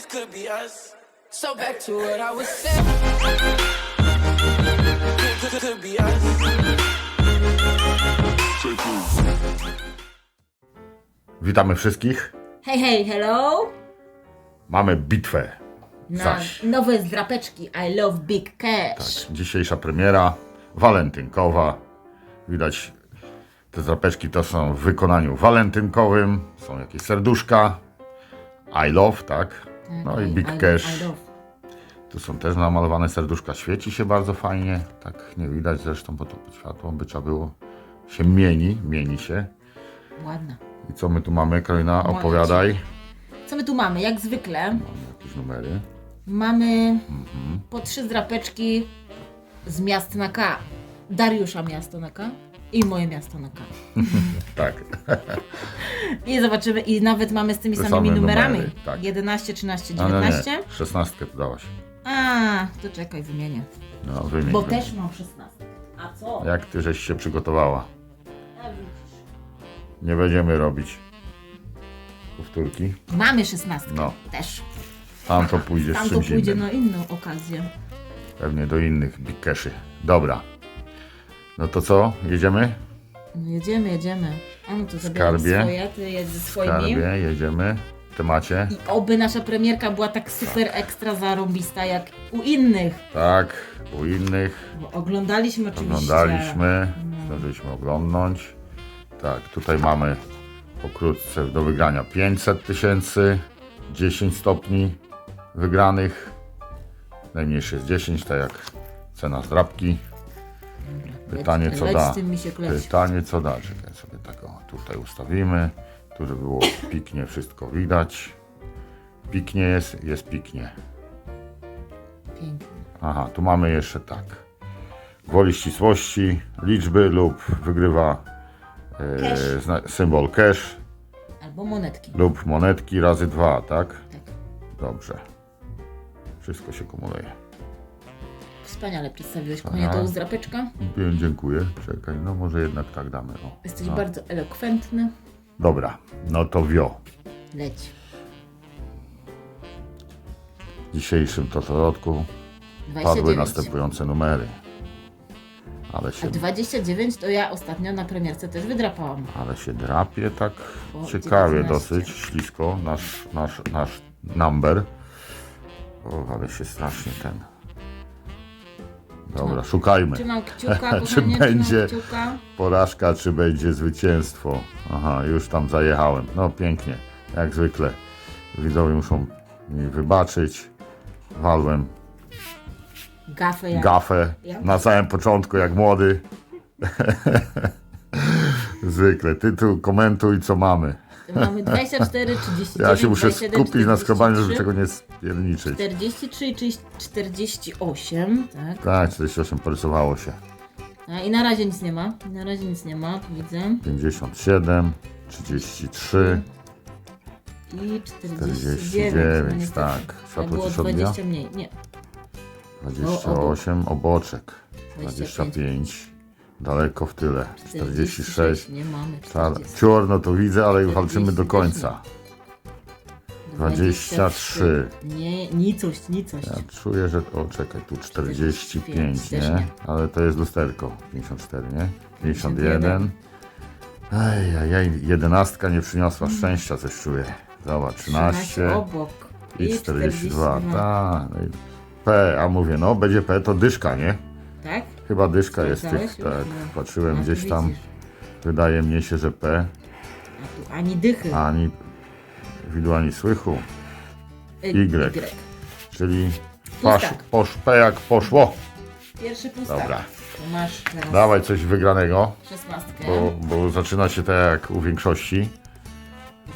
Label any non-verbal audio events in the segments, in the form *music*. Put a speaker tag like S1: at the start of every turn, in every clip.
S1: this could be us. So back to what I was saying. Could, could, could be us.
S2: Witamy wszystkich.
S3: Hej, hej, hello!
S2: Mamy bitwę.
S3: Na
S2: Zaś.
S3: nowe zdrapeczki I love big cash.
S2: Dzisiejsza premiera walentynkowa. Widać, te zapeczki to są w wykonaniu walentynkowym. Są jakieś serduszka. I love, tak? No i big cash. Tu są też namalowane serduszka. Świeci się bardzo fajnie. Tak nie widać zresztą, bo to pod światło by trzeba było. Się mieni, mieni się.
S3: Ładna.
S2: I co my tu mamy, Karolina? Opowiadaj.
S3: Co my tu mamy? Jak zwykle
S2: Mamy jakieś numery.
S3: mamy
S2: Mhm.
S3: po trzy zdrapeczki z miast na K. Dariusza miasto na K i moje miasto na K. *laughs*
S2: Tak.
S3: I zobaczymy, i nawet mamy z tymi
S2: Te
S3: samymi
S2: same
S3: numerami.
S2: numery, tak.
S3: 11, 13,
S2: A, nie,
S3: 19.
S2: nie. 16 podałaś.
S3: A, to czekaj, wymienię.
S2: No, wymień.
S3: Bo
S2: wymień.
S3: też mam 16. A co?
S2: Jak ty żeś się przygotowała?
S3: A, widzisz.
S2: Nie będziemy robić powtórki.
S3: Mamy 16.
S2: No.
S3: Też.
S2: Tam to pójdzie z
S3: Tam to
S2: czymś
S3: pójdzie
S2: innym.
S3: na inną okazję.
S2: Pewnie do innych big caszy. Dobra. No to co? Jedziemy?
S3: No jedziemy, jedziemy. A no to zabieram
S2: Skarbie.
S3: swoje, ty jedź ze
S2: W
S3: swoimi.
S2: skarbie, jedziemy. W temacie.
S3: I oby nasza premierka była tak super ekstra zarąbista jak u innych.
S2: Tak, u innych
S3: Bo oglądaliśmy oczywiście.
S2: oglądaliśmy. Zdążyliśmy oglądnąć. Tak, tutaj mamy pokrótce do wygrania 500 tysięcy, 10 stopni wygranych. Najmniejszy jest 10, tak jak cena zdrabki. Pytanie co da. Pytanie co da. Czekaj sobie tak o, tutaj ustawimy. Tu żeby było piknie wszystko widać. Piknie jest, jest piknie.
S3: Pięknie.
S2: Aha, tu mamy jeszcze tak. Gwoli ścisłości, liczby lub wygrywa e, zna- symbol cash
S3: Albo monetki.
S2: lub monetki razy dwa, tak?
S3: Tak.
S2: Dobrze. Wszystko się kumuluje.
S3: Wspaniale przedstawiłeś
S2: Aha.
S3: tą zdrapeczkę.
S2: Wiem, dziękuję. Czekaj, no może jednak tak damy. O.
S3: Jesteś
S2: A.
S3: bardzo elokwentny.
S2: Dobra, no to wio.
S3: Leć.
S2: W dzisiejszym totolotku
S3: 29.
S2: padły następujące numery. Ale się,
S3: A 29 to ja ostatnio na premierce też wydrapałam.
S2: ale się drapie tak
S3: O,
S2: ciekawie
S3: 19.
S2: dosyć, ślisko, nasz, nasz, nasz number. O, ale się strasznie ten... Dobra, szukajmy.
S3: Trzymam kciuka, *laughs* kochanie,
S2: Czy
S3: trzymam
S2: będzie-
S3: kciuka.
S2: Porażka, czy będzie zwycięstwo? Aha, już tam zajechałem. No pięknie, jak zwykle. Widzowie muszą mi wybaczyć. Walłem
S3: Gafę jak.
S2: gafę
S3: Jak?
S2: na samym początku, jak młody. *laughs* Zwykle. Tytuł, komentuj, co mamy.
S3: Mamy 24, 39,
S2: Ja się muszę
S3: 27,
S2: skupić na skrobaniu, żeby
S3: 43,
S2: czego nie spierniczyć.
S3: 43 i 48, tak.
S2: Tak, 48 porysowało się.
S3: A, I na razie nic nie ma. Na razie nic nie ma, tu widzę.
S2: 57, 33,
S3: I 49.
S2: 49,
S3: no niestety.
S2: tak.
S3: Tak
S2: Światło
S3: było
S2: ci się odbija?
S3: 20 mniej. Nie.
S2: 28, oboczek.
S3: 25.
S2: 25, daleko w tyle. 46,
S3: Nie mamy.
S2: czar-
S3: 40.
S2: ciorno to widzę, ale walczymy
S3: 40
S2: do końca. 23.
S3: Nie, nicość, nicość.
S2: Ja czuję, że. O, czekaj, tu 45,
S3: też
S2: nie? Ale to jest lusterko. 54, nie? 51. Ej, ej, ej, jedenastka nie przyniosła szczęścia, coś czuję. Zobacz, 13
S3: obok.
S2: i 42. Tak. no P, a mówię, no będzie P, to dyszka, nie?
S3: Tak?
S2: Chyba dyszka jest
S3: Sprawdzałeś
S2: tych,
S3: już?
S2: tak.
S3: No.
S2: Patrzyłem
S3: A, tu
S2: gdzieś tam.
S3: widzisz.
S2: Wydaje mnie się, że P,
S3: A tu ani dychy.
S2: ani widu, ani słychu.
S3: Y,
S2: Y. Czyli pasz, posz, P jak poszło.
S3: Pierwszy pustak.
S2: Dobra.
S3: Masz teraz
S2: Dawaj coś wygranego,
S3: szesnastkę.
S2: bo, bo zaczyna się tak jak u większości.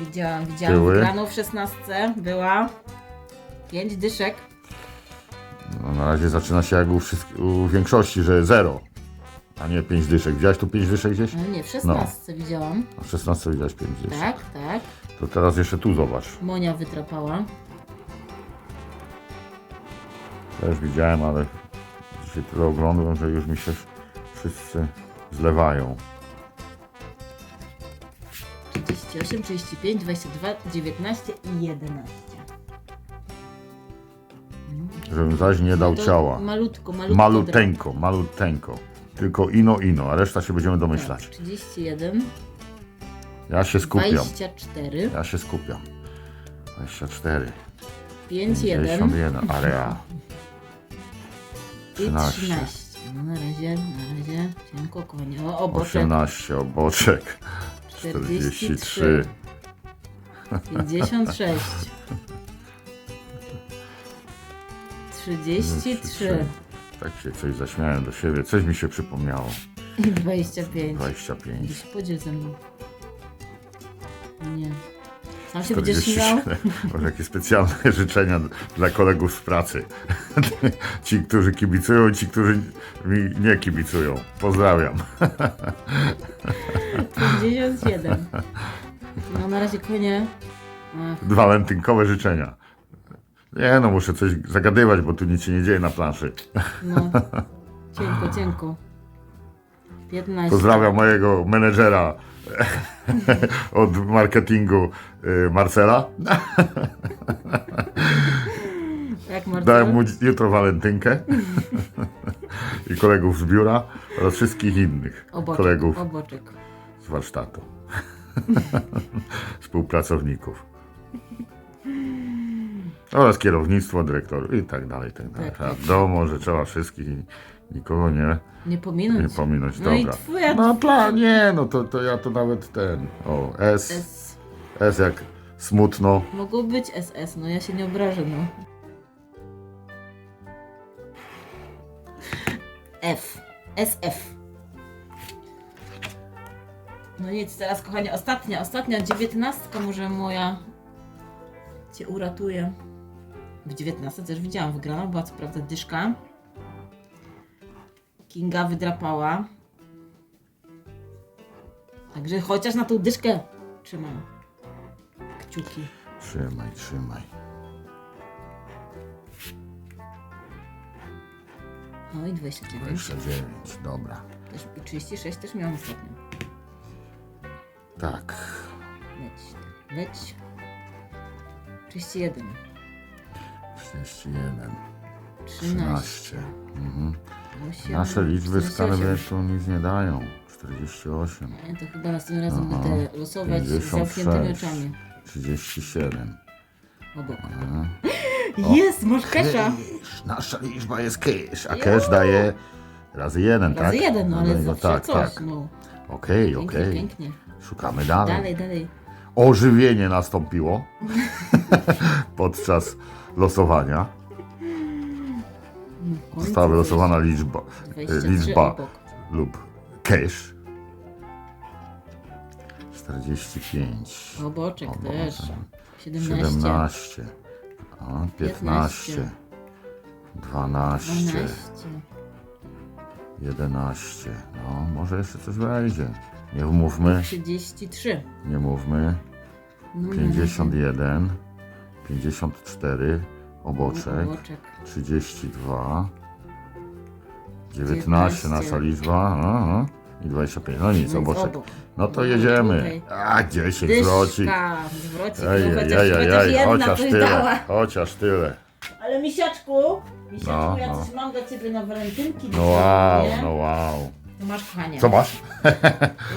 S3: Widziałam, widziałam.
S2: Były.
S3: Wygraną w szesnastce była pięć dyszek.
S2: No, na razie zaczyna się jak u, wszystk- u większości, że zero, a nie 5 dyszek. Widziałeś tu 5 dyszek gdzieś?
S3: No nie, w szesnastce widziałam.
S2: A w 16 widziałeś 5 dyszek.
S3: Tak, tak.
S2: To teraz jeszcze tu zobacz.
S3: Monia wytrapała.
S2: Też widziałem, ale dzisiaj tyle oglądam, że już mi się wszyscy zlewają.
S3: 38, 35, 22, 19 i 11.
S2: Żebym zaś nie dał ciała.
S3: Malutko, malutko.
S2: Maluteńko, maluteńko. Tylko ino, ino, a reszta się będziemy domyślać.
S3: Tak, 31,
S2: Ja się skupiam.
S3: 24,
S2: Ja się skupiam. 24,
S3: 5, 1
S2: 51, area.
S3: i
S2: 13.
S3: 13. No na razie, na razie cienko, konie. O, oboczek
S2: 18, oboczek.
S3: 43,
S2: 43.
S3: 56, 33
S2: Tak się coś zaśmiałem do siebie, coś mi się przypomniało.
S3: i 25.
S2: 25.
S3: Gdzieś podziel ze mną. Nie. Sam się będziesz
S2: 40.
S3: śmiał?
S2: Może jakieś specjalne *laughs* życzenia dla kolegów z pracy. *laughs* Ci, którzy kibicują, ci, którzy mi nie kibicują. Pozdrawiam.
S3: 57. No na razie konie.
S2: Walentynkowe życzenia. Nie no, muszę coś zagadywać, bo tu nic się nie dzieje na planszy.
S3: no. Cienko, cienko. 15.
S2: Pozdrawiam mojego menedżera *laughs* od marketingu y, Marcela.
S3: Jak Marcel?
S2: Dałem mu jutro walentynkę. I kolegów z biura oraz wszystkich innych
S3: Oboczek,
S2: kolegów
S3: oboczek.
S2: z warsztatu. *laughs* Współpracowników. Oraz kierownictwo, dyrektorów i tak dalej, i tak dalej.
S3: Tak, tak.
S2: Wiadomo, że trzeba wszystkich i nikogo nie,
S3: Nie pominąć.
S2: nie pominąć.
S3: No i
S2: Dobra.
S3: twoja
S2: No plan, nie, no to, to ja to nawet ten. O, S,
S3: S.
S2: S jak smutno.
S3: Mogło być SS, no ja się nie obrażę, no. F. SF. No nic, teraz kochanie, ostatnia, ostatnia dziewiętnastka może moja cię uratuje. W dziewiętnastce też widziałam wygraną, była co prawda dyszka. Kinga wydrapała. Także chociaż na tą dyszkę trzymam kciuki.
S2: Trzymaj, trzymaj.
S3: No i 29.
S2: 29, dobra.
S3: Też, I 36 też miałam ostatnio.
S2: Tak.
S3: Leć, leć. 31.
S2: 31,
S3: 13.
S2: 13. Mhm.
S3: 8,
S2: Nasze liczby z
S3: 48.
S2: Kanwetu nic nie dają. 48,
S3: Nie, To chyba następnym razem
S2: Aha.
S3: będę losować z
S2: 56.
S3: zamkniętymi oczami.
S2: 37.
S3: Obok.
S2: Mhm. *laughs*
S3: Jest, masz kesza.
S2: Kysz, nasza liczba jest kysz, a cash daje razy jeden, tak?
S3: Razy jeden, no ale
S2: no,
S3: zawsze
S2: tak,
S3: coś.
S2: tak.
S3: No.
S2: Okej,
S3: Pięknie,
S2: okej.
S3: pięknie.
S2: Szukamy dalej.
S3: Dalej, dalej.
S2: Ożywienie nastąpiło *laughs* *laughs* podczas losowania.
S3: No,
S2: Została wylosowana liczba,
S3: 23
S2: liczba lub cash. 45.
S3: Oboczek
S2: Obok,
S3: też.
S2: tak.
S3: 17.
S2: 17. A, 15. 12.
S3: 12.
S2: 11. No, może jeszcze coś wejdzie. Nie mówmy,
S3: 33.
S2: nie mówmy.
S3: No,
S2: 51. 54.
S3: no,
S2: Oboczek.
S3: Oboczek.
S2: 32. 19
S3: 19.
S2: nasza liczba. Aha. I 25. No nic,
S3: No,
S2: oboczek. No to
S3: No,
S2: jedziemy. A, 10 zwrocik.
S3: Zwrocik,
S2: Ej,
S3: no
S2: ej,
S3: chociaż,
S2: ej, ej,
S3: chociaż
S2: ej,
S3: jedna
S2: chociaż tyle. Chociaż tyle.
S3: Ale misiaczku, misiaczku,
S2: No,
S3: ja
S2: no.
S3: coś mam dla ciebie na walentynki.
S2: No wow,
S3: nie?
S2: no wow.
S3: To masz, kochanie.
S2: Co masz?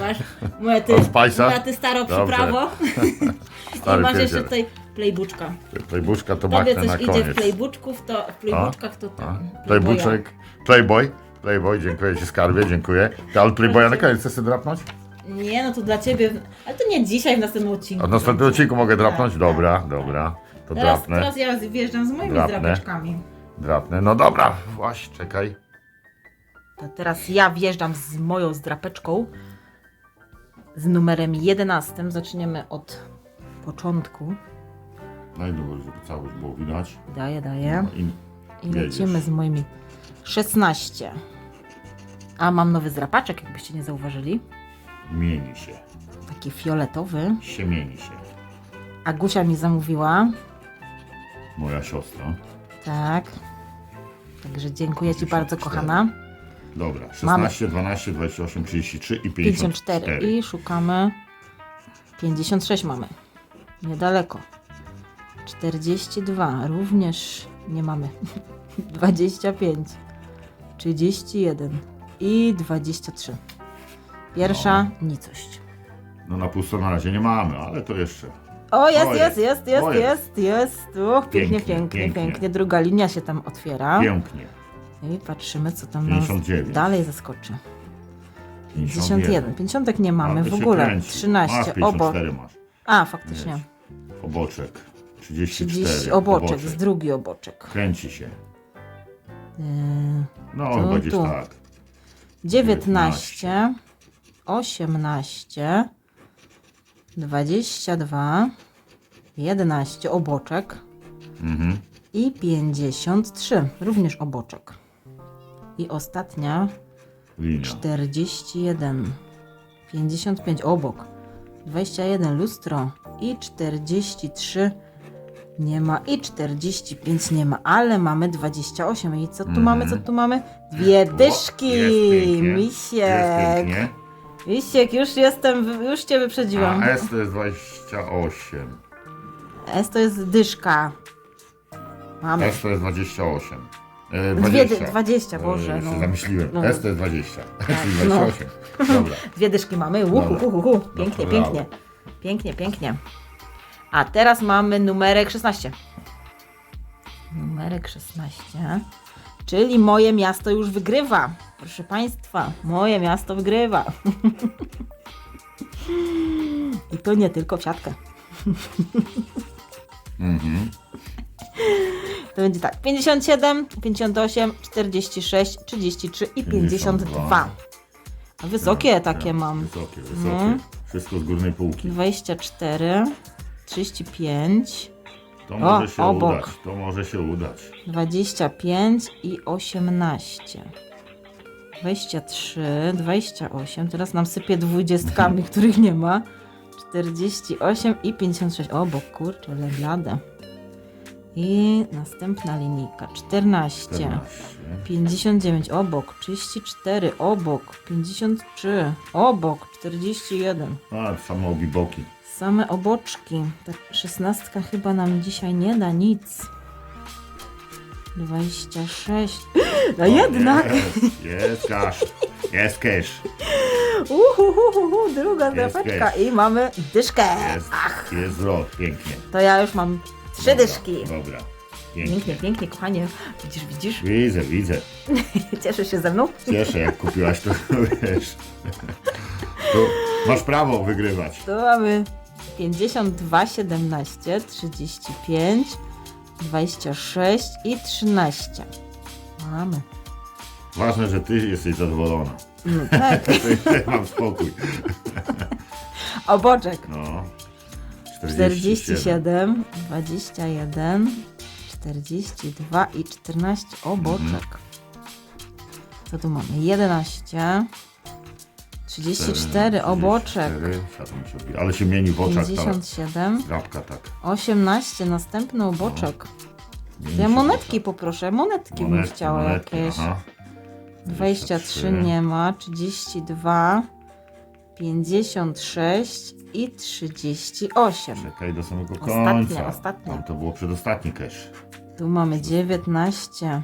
S3: Masz *laughs* moja ty,
S2: Od Spice'a?
S3: moja ty staro
S2: Dobrze.
S3: przyprawo. *laughs* I
S2: Stary
S3: masz jeszcze
S2: pierdziel.
S3: tutaj playbuczka.
S2: Playbuczka to
S3: Tobie
S2: machnę
S3: coś
S2: na
S3: idzie w
S2: koniec.
S3: playbuczków, to w playbuczkach to
S2: A?
S3: tam.
S2: Playbuczek. Playboy. Playboy, dziękuję Ci skarbie, dziękuję. Ty, ale Playboya na koniec chcesz sobie drapnąć?
S3: Nie, no to dla ciebie, ale to nie dzisiaj, w następnym odcinku.
S2: A w następnym odcinku mogę drapnąć?
S3: Tak,
S2: Dobra,
S3: tak,
S2: dobra. To
S3: Teraz,
S2: drapnę,
S3: teraz ja wjeżdżam z moimi
S2: Drapnę.
S3: drapeczkami.
S2: drapnę. No dobra, właśnie, czekaj.
S3: To teraz ja wjeżdżam z moją zdrapeczką z numerem 11. Zaczniemy od początku.
S2: Dobra, żeby całość było widać.
S3: Daję, daję.
S2: No i
S3: I lecimy z moimi 16. A mam nowy zdrapaczek, jakbyście nie zauważyli.
S2: mieni się.
S3: Taki fioletowy.
S2: Się mieni się.
S3: Agusia mi zamówiła.
S2: Moja siostra.
S3: Tak. Także dziękuję Ci
S2: 54.
S3: bardzo, kochana.
S2: Dobra, 16, 12, 28, 33 i 54.
S3: 54 i szukamy 56 mamy. Niedaleko. 42 również nie mamy. *laughs* 25, 31 i 23. Pierwsza nicość.
S2: No na pusto na razie nie mamy, ale to jeszcze.
S3: O, jest,
S2: O,
S3: jest,
S2: jest.
S3: jest, jest,
S2: O,
S3: jest, jest. Uch, pięknie,
S2: Pięknie,
S3: pięknie, pięknie,
S2: pięknie.
S3: Druga linia się tam otwiera.
S2: Pięknie.
S3: I patrzymy, co tam nas
S2: 59.
S3: dalej zaskoczy.
S2: 51.
S3: 51. 50 nie mamy w
S2: się
S3: ogóle.
S2: kręci.
S3: 13.
S2: Masz
S3: Obok.
S2: 54 masz.
S3: A, faktycznie.
S2: Wiesz. Oboczek. 34.
S3: 30 oboczek, z drugi oboczek.
S2: Kręci się.
S3: Yy,
S2: No
S3: Tu,
S2: chyba gdzieś
S3: tu.
S2: tak.
S3: 19, 18, 22, 11 oboczek
S2: Mhm.
S3: i 53, również oboczek. I ostatnia
S2: Linia.
S3: 41, 55 obok, 21 lustro i 43 nie ma i 45 nie ma, ale mamy 28 i co tu
S2: Mhm.
S3: mamy, co tu mamy? Dwie dyszki,
S2: Jest pięknie. Jest
S3: misiek.
S2: pięknie.
S3: Misiek, już jestem, już cię wyprzedziłam.
S2: A S to jest 28.
S3: S to jest dyszka. Mamy.
S2: S to jest 28. E,
S3: Dwie,
S2: 20.
S3: dy- 20, Boże,
S2: E,
S3: no.
S2: się zamyśliłem.
S3: No.
S2: S to jest 20. *laughs* Czyli
S3: no.
S2: 28. Dobra. *laughs*
S3: Dwie dyszki mamy. Uhu,
S2: Dobra.
S3: uhu, uhu. Pięknie,
S2: Brawo.
S3: pięknie. Pięknie, pięknie. A teraz mamy numerek 16. Numerek 16. Czyli moje miasto już wygrywa. Proszę Państwa, moje miasto wygrywa. *laughs* I to nie tylko w siatkę.
S2: Mhm.
S3: To będzie tak. 57, 58, 46, 33 i 52.
S2: 52.
S3: A wysokie
S2: Tak,
S3: takie
S2: tak.
S3: mam.
S2: Wysokie, wysokie.
S3: No.
S2: Wszystko z górnej półki.
S3: 24, 35,
S2: To może się
S3: obok.
S2: udać. To może się udać.
S3: 25 i 18. 23, 28. Teraz nam sypie dwudziestkami, *laughs* których nie ma. 48 i 56. O, bo kurczę, leblade. I następna linijka. 14.
S2: 14.
S3: 59 obok, 34 obok, 53 obok, 41.
S2: A, same obiboki.
S3: Same oboczki. Ta szesnastka chyba nam dzisiaj nie da nic. 26. *gasps* No jednak!
S2: Jest, jest cash. Jest cash.
S3: Uhuhuhu, druga
S2: Jest
S3: drapeczka
S2: cash.
S3: i mamy dyszkę.
S2: Jest, jest zwrot. Pięknie.
S3: To ja już mam trzy
S2: Dobra,
S3: dyszki.
S2: Dobra. Pięknie.
S3: Pięknie, pięknie, kochanie. Widzisz, widzisz?
S2: Widzę, widzę. *laughs*
S3: Cieszysz się ze mną?
S2: Cieszę, jak kupiłaś to, *laughs* wiesz. To masz prawo wygrywać.
S3: Tu mamy 52, 17, 35, 26 i 13. Mamy.
S2: Ważne, że ty jesteś zadowolona.
S3: No tak. *laughs*
S2: Mam spokój.
S3: Oboczek.
S2: No.
S3: 47, 21, 42 i 14 oboczek. Co tu mamy? 11, 34 oboczek,
S2: 34, siadł mi się odbija. Ale się mieni w oczach ta
S3: 57,
S2: drapka tak.
S3: 18, następny oboczek.
S2: Mieni
S3: Ja
S2: się w
S3: monetki
S2: oczach.
S3: poproszę, monetki bym
S2: Monetki,
S3: chciała
S2: monetki,
S3: jakieś.
S2: aha.
S3: 23 nie ma, 32, 56 i 38.
S2: Czekaj do samego
S3: Ostatnie,
S2: końca.
S3: ostatnie.
S2: Tam to było przedostatni cash.
S3: Tu mamy 19,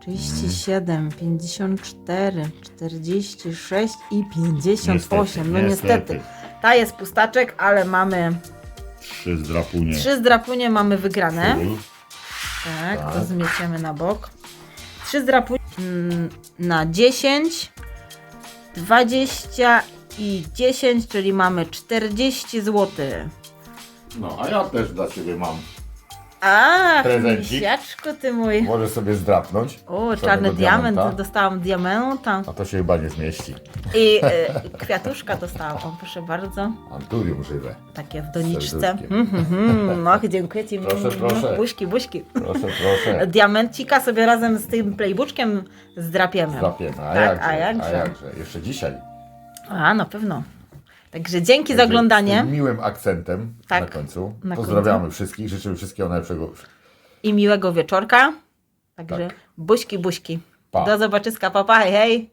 S3: 37, 54, 46 i 58. no niestety. Ta jest pustaczek, ale mamy
S2: Trzy zdrapunie.
S3: trzy zdrapunie mamy wygrane.
S2: Full.
S3: Tak, to
S2: Tak.
S3: zmieciemy na bok. Trzy zdrapunie mm, na 10, 20 i 10, czyli mamy 40 zł.
S2: No, a ja też dla ciebie mam.
S3: A,
S2: Prezencik.
S3: misiaczku ty mój.
S2: Możesz sobie zdrapnąć.
S3: O, czarny diament, dostałam diamenta.
S2: A to się chyba nie zmieści.
S3: I y, kwiatuszka dostałam. O, proszę bardzo.
S2: Anturium żywe.
S3: Takie w doniczce. Mhm, mhm. No, *laughs* dziękuję Ci.
S2: Proszę, proszę.
S3: Buźki, buźki.
S2: Proszę, proszę. *laughs*
S3: Diamencika sobie razem z tym playbuczkiem zdrapiemy.
S2: Zdrapiemy. A,
S3: Tak,
S2: jakże,
S3: a jakże.
S2: a jakże. Jeszcze dzisiaj.
S3: A, na pewno. Także dzięki za
S2: Także Z
S3: oglądanie
S2: miłym akcentem
S3: Tak,
S2: na końcu.
S3: na
S2: Pozdrawiamy wszystkich. Życzymy wszystkiego najlepszego.
S3: i miłego wieczorka. Także
S2: Tak.
S3: buźki, buźki.
S2: Pa.
S3: Do zobaczyska, papa, hej, hej.